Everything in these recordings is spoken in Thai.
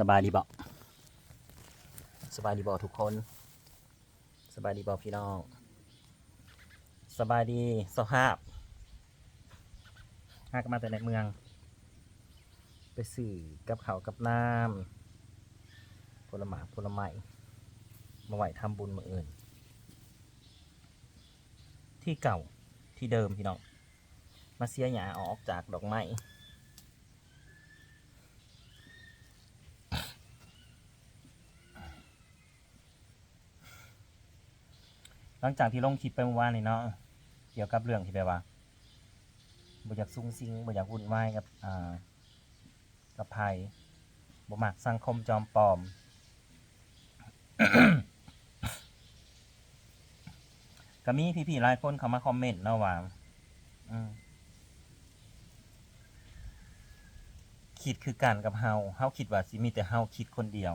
สบายดีบ่สบายดีบ่ทุกคน สบายดีบ่พี่น้อง สบายดีสภาพหากมาแต่ในเมือง ไปสื่อกับเขากับน้ำผลไม้ผลไม้มาไหวทำบุญมาอื่น ที่เก่าที่เดิมพี่น้อง มาเสียหยาออกจากดอกไม้ หลังจากที่ลงคลิปไปเมื่อวานนี่เนาะเกี่ยวกับเรื่องที่แบบว่าบ่อยากซุ่งซิงบ่อยากวุ่นวายกับอ่ากับภัยบ่มักสังคมจอมปลอม ก็มีพี่ๆหลายคนเข้ามาคอมเมนต์เนาะว่าคิดคือกันกับเฮาเฮาคิดว่าสิมีแต่เฮาคิดคนเดียว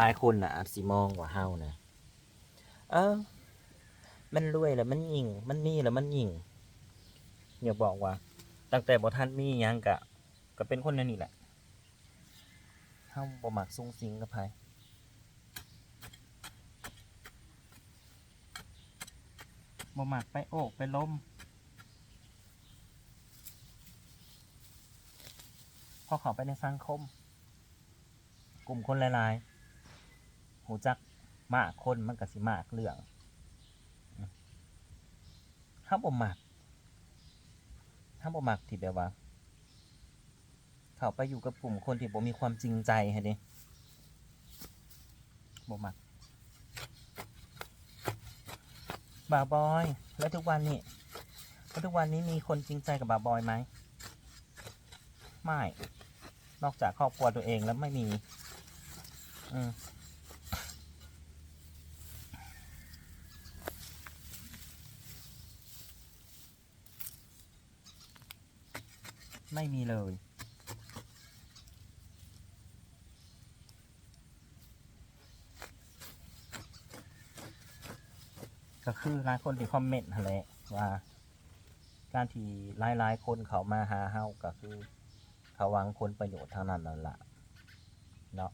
หลายคนนะอาจสิมองว่าเฮานะเออมันรวยแล้วมันยิ่ง มันมีแล้วมันยิ่งอย่าบอกว่า ตั้งแต่บ่ทันมีหยังกะ ก็เป็นคนนั่นนี่แหละเฮาบ่มักซุ่งซิงกับไผบ่มักไปโอกไปล้มพอเขาไปในสังคม กลุ่มคนหลาย ๆ หูจักมากคนมันก็สิมากเรื่องห้ามบ่มักห้ามบ่มักที่แบบว่า เข้าไปอยู่กับกลุ่มคนที่บ่มีความจริงใจให้ดิบ่มักบาบอย แล้วทุกวันนี้แล้วทุกวันนี้มีคนจริงใจกับบาบอยไหมไม่ นอกจากครอบครัวตัวเองแล้วไม่มี อืม ไม่มีเลย ก็คือหลายคนที่คอมเมนต์แหละว่า การที่หลายๆคนเขามาหาเฮาก็คือเขาหวังคนประโยชน์ทางนั้นนั่นแหละเนาะ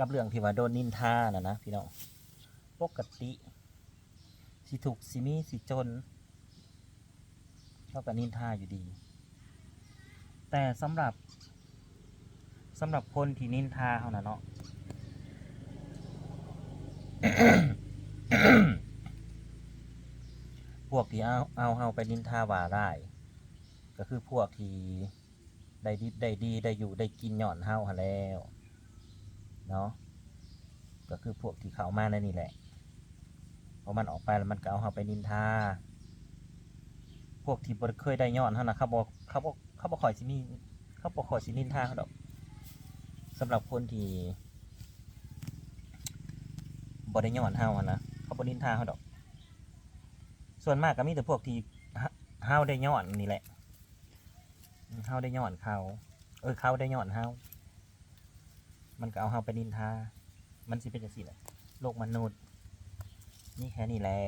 กับเรื่องที่ว่าโดนนินทาน่ะนะพี่น้องปกติสิถูกสิมีสิจนเท่ากับนินทาอยู่ดี แต่สำหรับสำหรับคนที่นินทาเขานะเนาะพวกที่เอาเอาเฮาไปนินทาว่าได้ก็คือพวกที่ได้ดีได้ดีได้อยู่ได้กินหย่อนเฮาหาแล้ว เนาะก็คือพวกที่เขามาในนี่แหละพอมันออกไปแล้วมันก็เอาเฮาไปนินทาพวกที่บ่เคยได้ย้อนเฮานะเขาบอกเขาบอกเขาบอกข่อยสิมีเขาบอกข่อยสินินทาเขาดอกสำหรับคนที่บ่ได้ย้อนเฮานะเขาบ่นินทาเขาดอก ส่วนมากก็มีแต่พวกที่เฮาเฮาได้ย้อนนี่แหละเฮาได้ย้อนเขาเออเขาได้ย้อนเฮา มันก็เอาเฮาไปนินทา มันสิเป็นจังซี่แหละโลกมนุษย์ นี่แค่นี้แหละ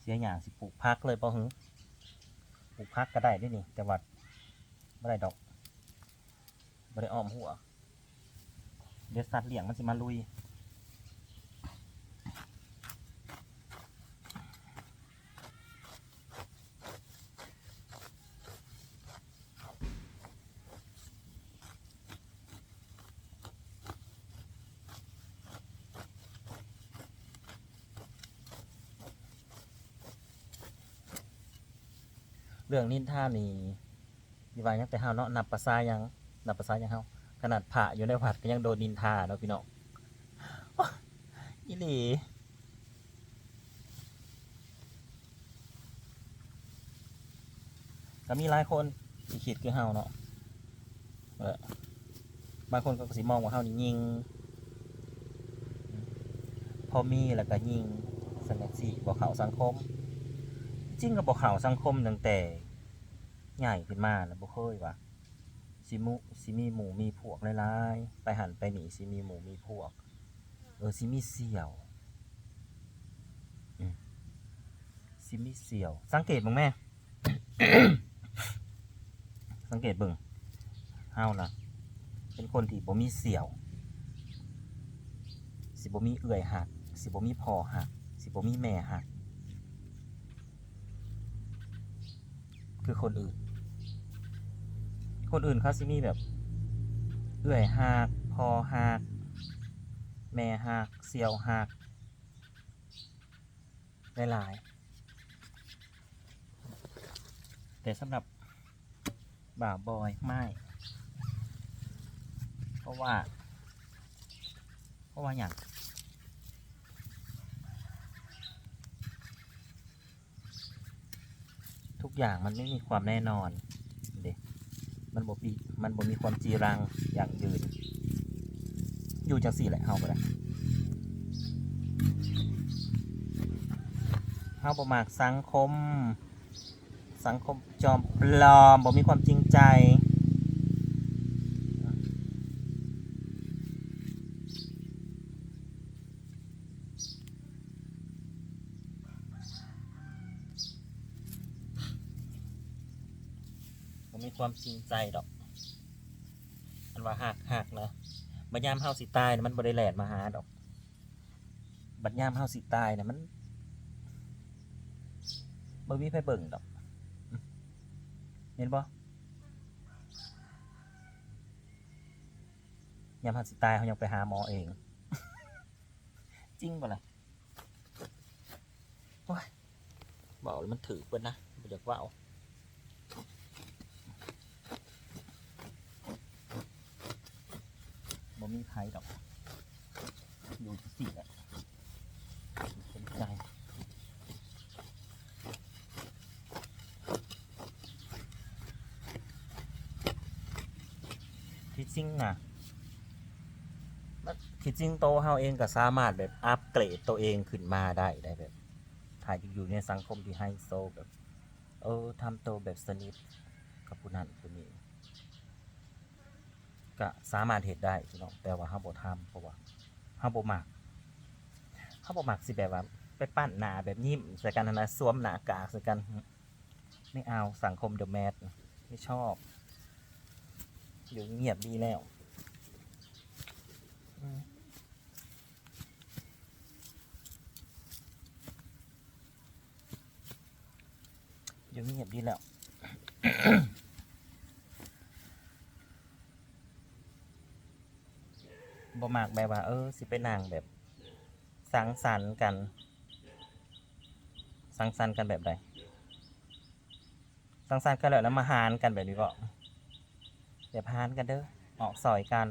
เสียอย่างสิปลูกพักเลยป่ะหึปลูกพักก็ได้ด้วยนี่ แต่ว่าไม่ได้ดอก ไม่ได้อ้อมหัว เดี๋ยวสัตว์เลี้ยงมันจะมาลุย เรื่องนินท่านี่มีวายังแต่เฮาเนาะนับภาษายัง นับภาษาอยังเฮาขนาดพระอยู่ในวัดก็ยังโดนนินทาเนาะพี่น้องอีหลีก็มีหลายคนที่คิดคือเฮาเนาะเออบางคนก็สิมองว่าเฮานี่ยิง พอมีแล้วก็ยิงสนักสิบ่เข้าสังคม จริงก็บ่เข้าสังคมตั้งแต่ใหญ่ขึ้นมาแล้วบ่เคยว่า สิมุสิมีหมู่มีพวกหลายๆไปหันไปหนีสิมีหมู่มีพวก เออสิมีเสี่ยวอืมสิมีเสี่ยว สังเกตบ้างแม่ สังเกตบิ่งเฮานะเป็นคนที่บ่มีเสี่ยว สิบ่มีเอื่อยหัก สิบ่มีพ่อหัก สิบ่มีแม่หัก คือคนอื่น คนอื่นเขาสิมีแบบ เอื่อยหักพอหักแม่หักเสียวหักหลายๆแต่สำหรับบ่าวบอยไม่ เพราะว่า เพราะว่าอย่างทุกอย่างมันไม่มีความแน่นอน มันบ่มีมันบ่มีความจีรังอย่างยืน อยู่จังสี่แหละเฮาก็ได้เฮาบ่มากสังคม สังคมจอมปลอมบ่มีความจริงใจ ความจริงใจดอกมันว่าหักหักนะบัดยามเฮาสิตายน่ะมันบ่ได้แลดมาหาดอก บัดยามเฮาสิตายนะมันบ่มีไผเบิ่งดอกเห็นบ่ยามเฮาสิตายเฮายังไปหาหมอเอง จริงบ่ล่ะโอ้ยบอกแล้วมันถือเพิ่นนะบ่อยากว่า บ่มีไผดอก อยู่ที่สี่แหละสนใจที่จริงนะที่จริงโตเฮาเองก็สามารถแบบอัปเกรดตัวเองขึ้นมาได้ได้แบบถ่ายอยู่ในสังคมที่ไฮโซแบบ เออทำตัวแบบสนิทกับผู้นั้นผู้นี้ ก็สามารถเห็นได้พี่น้องแต่ว่าเฮาบ่ทำเพราะว่าเฮาบ่มักเฮาบ่มักสิแบบว่าไปปั้นหนาแบบยิ้มใส่กันหั้นะสวมหนากากใส่กัน ไม่เอาสังคมเดอะแมสไม่ชอบ อยู่เงียบดีแล้วอยู่เงียบดีแล้ว บ่มากแบบว่า เออ สิไปนั่งแบบ สังสรรค์กัน สังสรรค์กันแบบใดสังสรรค์กันแล้วแล้วมาหารกันแบบนี้ก็แบบหารกันเด้อออกซอยกัน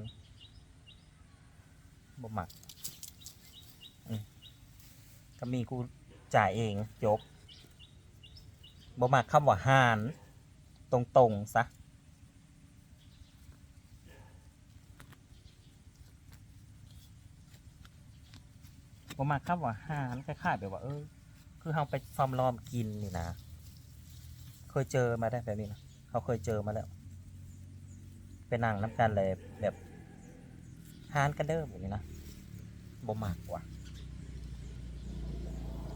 บ่มักมก็มีกูจ่ายเองจบบ่มักคำว่าหาร ตรงๆซะ ผมมาคำว่าหารคล้ายๆแบบว่า เออ คือเราไปซ้อมล้อมกินนี่นะ เคยเจอมาได้แบบนี้นะเขาเคยเจอมาแล้ว ไปนั่งน้ำกันเลยแบบหารกันเด้อแบบนี้นะบ่มากกว่า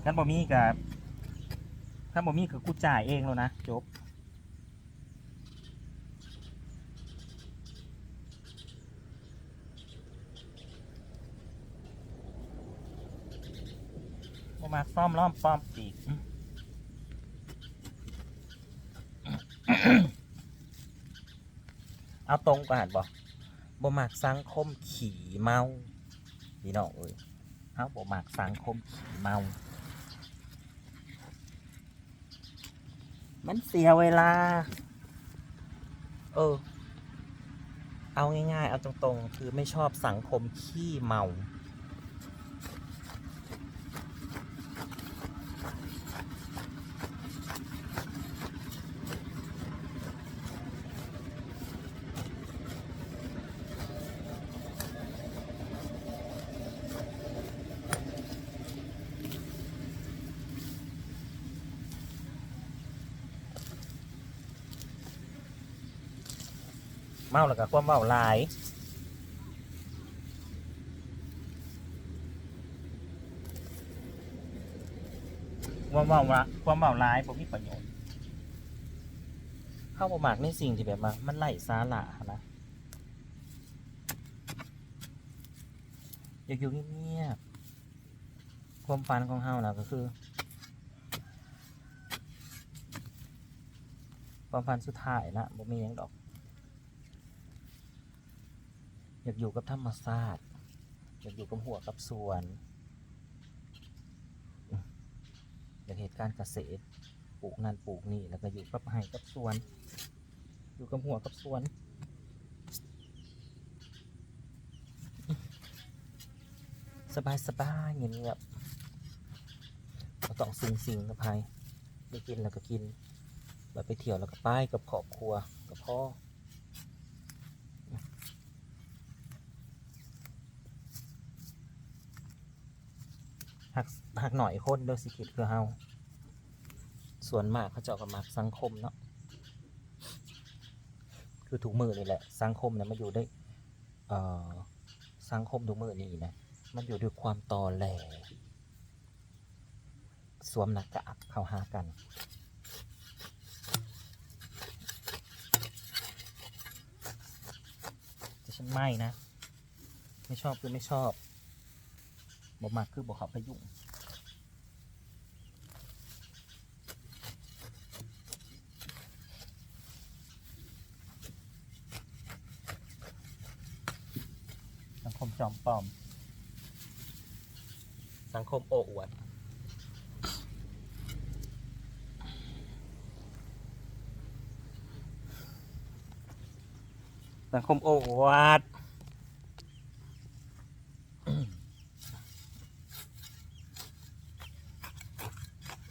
ท่านบ่มีกับท่านบ่มีคือกูจ่ายเองแล้วนะจบ บ่มาซ่อมล้อมป้อมปีกเอาตรงก่อนบอกบ่มักสังคมขี่เมาพี่น้องเอ้ยเฮาบ่มักสังคมขี่เมา มันเสียเวลา เออ เอาง่ายๆ เอาตรงๆ คือไม่ชอบสังคมขี้เมา เมาแล้วก็ความเมาหลายความเมาละความเมาหลายผมมีประโยชน์เข้าประมากในสิ่งที่แบบมามันไล่สาระนะอยากอยู่เงียบๆความฝันของเฮาน่ะก็คือความฝันสุดท้ายนะบ่มีหยังดอก อยากอยู่กับธรรมชาติอยากอยู่กับหัวกับสวน อยากเหตุการณ์เกษตรปลูกนั่นปลูกนี่แล้วก็อยู่กับไห่กับสวน อยู่กับหัวกับสวนสบายสบายเงียบเงียบเราต้องสิงสิงกับไผ่ได้กินแล้วก็กินแบบไปเที่ยวแล้วก็ไปกับครอบครัวกับพ่อ หักหน่อยคนเด้อสิคิดคือเฮาส่วนมากเขาเจาะกับมากสังคมเนาะคือถูกมือนี่แหละ สังคมเนี่ยมันอยู่ได้เอ่อสังคมถูกมือนี่นะมันอยู่ด้วยความตอแหลสวมหน้ากากเข้าหากันแต่ฉันไม่นะ ไม่ชอบคือไม่ชอบบ่มากคือบ่เขับไปยุ่ง คมจอมปลอม สังคมโอ้อวด สังคมโอ้อวด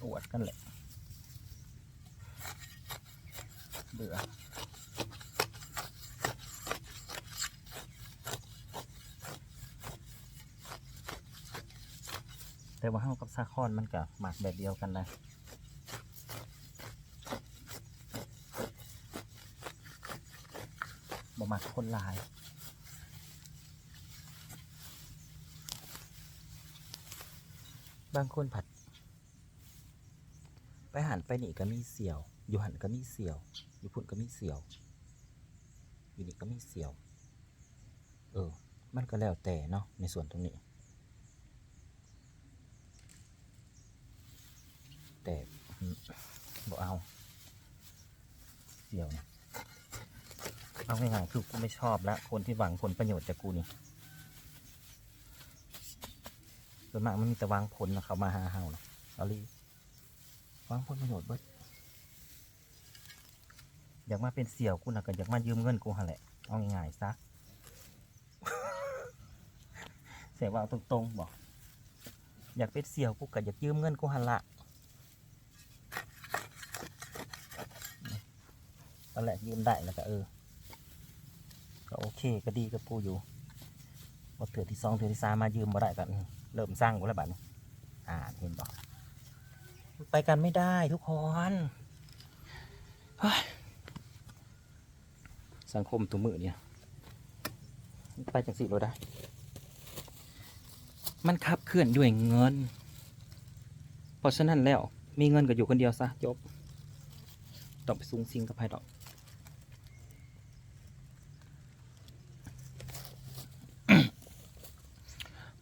อวดกันแหละ เบื่อ แต่ว่าเฮากับซาคอนมันก็หมักแบบเดียวกันนะบ่หมักคนลายบางคนผัด ไปหันไปนี่ก็มีเสี่ยว อยู่หันก็มีเสี่ยว อยู่พุ่นก็มีเสี่ยว อยู่นี่ก็มีเสี่ยว เออ มันก็แล้วแต่เนาะในส่วนตรงนี้ แต่อืมบอกเอาเสี่ยวนะเอาง่ายๆคือกูไม่ชอบล้วคนที่หวังผลประโยชน์จากกูนี่ส่วนมากมันมีแต่วางผลนะเขามาหาเฮานะเอาลีวางผลประโยชน์เบิดอยากมาเป็นเสี่ยวกูนะก็อยากมายืมเงินกูหั่นแหละเอาง่ายๆซะเสียว่าตรงๆบอกอยากเป็นเสี่ยวกูก็อยากยืมเงินกูหันละ ตอนแรกยืมได้แล้วก็เออ ก็โอเคก็ดีกับกูอยู่พอเถื่อที่สองเถื่อที่สามมายืมมาได้ก็อืมเริ่มสร้างกูแล้วบัดนี้อ่าเห็นบอกไปกันไม่ได้ทุกคนสังคมตัวมือเนี่ยไปจากสิเราได้ มันขับเคลื่อนด้วยเงิน เพราะฉะนั้นแล้วมีเงินก็อยู่คนเดียวซะจบต้องไปสูงสิงกับไพ่ดอก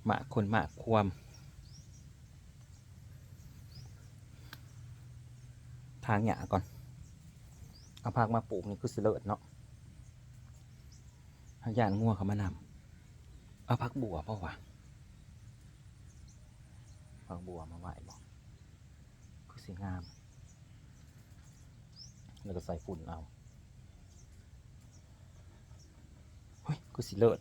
หมากคนหมากความทางหยาก่อน เอาพักมาปลูกนี่คือสิเลิศเนาะหายานงัวเขามานำเอาพักบัวเปล่าวะพักบัวมาไหวบอกคือสีงาม แล้วก็ใส่ฝุ่นเอา เฮ้ยกูสิเลิศ